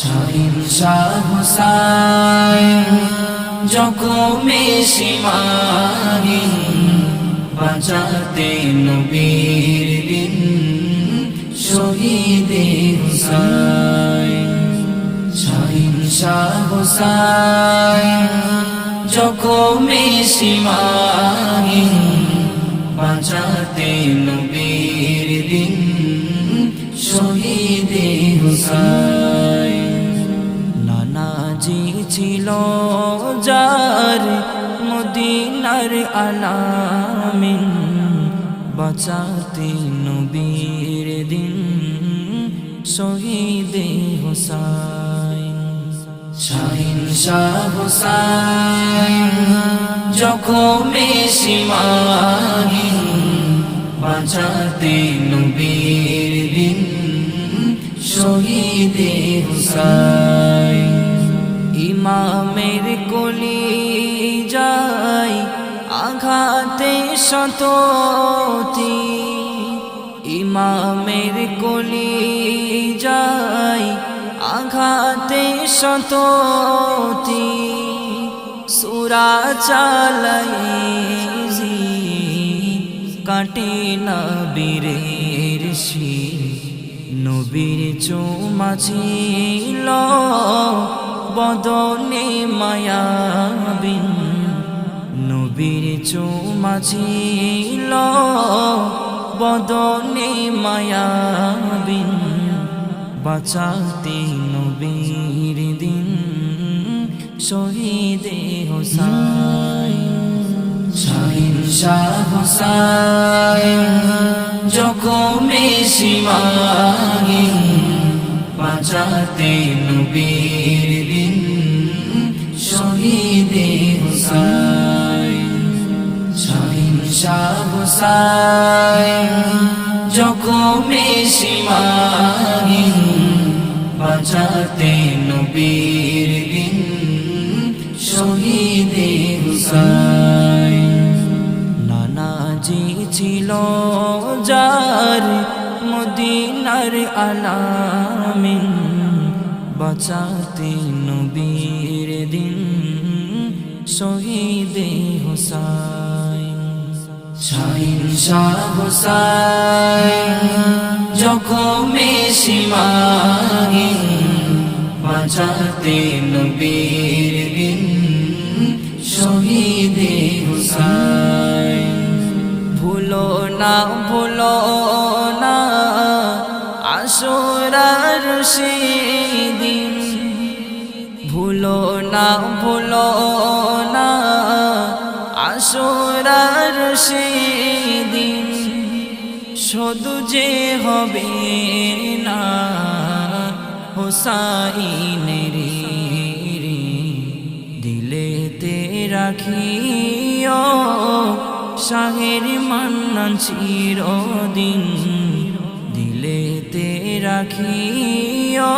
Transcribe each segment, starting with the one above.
শাহ হুসাইন জখমে সীমাহীন বাঁচাতে নবীর দিন শহীদে হুসাইন শাহ হুসাইন জখমে সীমাহীন বাঁচাতে নবীর দিন শহীদে হুসাইন ছিল যার মদিনার আলামিন বাঁচাতে নবীর দিন শহীদে হুসাইন। শাহিন শাহ হুসাইন জখমে সীমাহীন বাঁচাতে নবীর দিন শহীদে হুসাইন। ইমামের কলি যায়, আঘাতে শততি ইমামের কলি যায়, আঘাতে শততি সুরা চালাই কাটে না বীরের নবীর চৌমা ছিল বদনে মায়াবিন নবীর চৌমা ছিল বদনে মায়াবিন বাঁচাতে নবীর দিন শহীদে হোসাইন। শাহিন শাহ হোসাইন জখমে সীমাহীন, বাঁচাতে নবীর হোসাইন জখমে সীমাহীন, বাঁচাতে নবীর দিন শহীদে হুসাইন। নানাজি ছিল যার মদিনার আলামিন, বাঁচাতে নবীর দিন শহীদে হুসাইন। শাহিন শাহ হুসাইন জখমে সীমাহীন বাঁচাতে নবীর দিন, শহীদে হুসাইন ভুলো না ভুলো না আসরার সেদিন। ভুলো না ভুলো না আসরার সেদিন শুধু যে হবে না, হোসাইনের দিলেতে রাখিও, শাহের মান্নান চিরদিন দিলেতে রাখিও,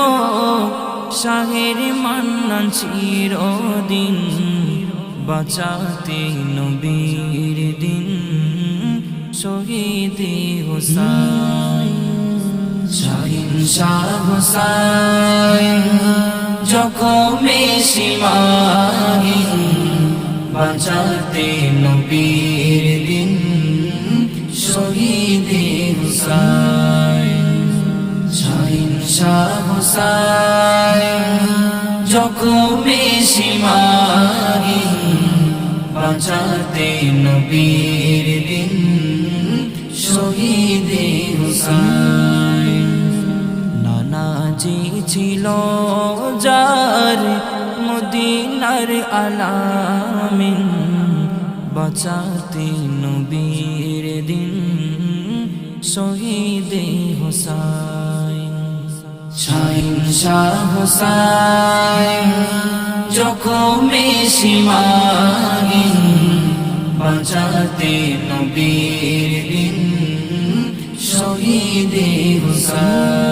শাহের মান্নান চিরদিন। বাঁচাতে নবীর দিন, শহীদে হোসাইন, শাহিন শাহ হোসাইন, জখমে বাঁচাতে নবীর দিন, শহীদে হুসাইন শাহ হোসাইন সীমাহীন বাঁচাতে নবীর দিন, শহীদে হুসাইন। নানাজি ছিল যার মদিনার আলামিন, বাঁচাতে নবীর দিন, শহীদে হোসাইন। শাহিন শাহ হোসাইন জখমে সীমাহীন বাঁচাতে নবীর দিন শহীদ হুসাইন।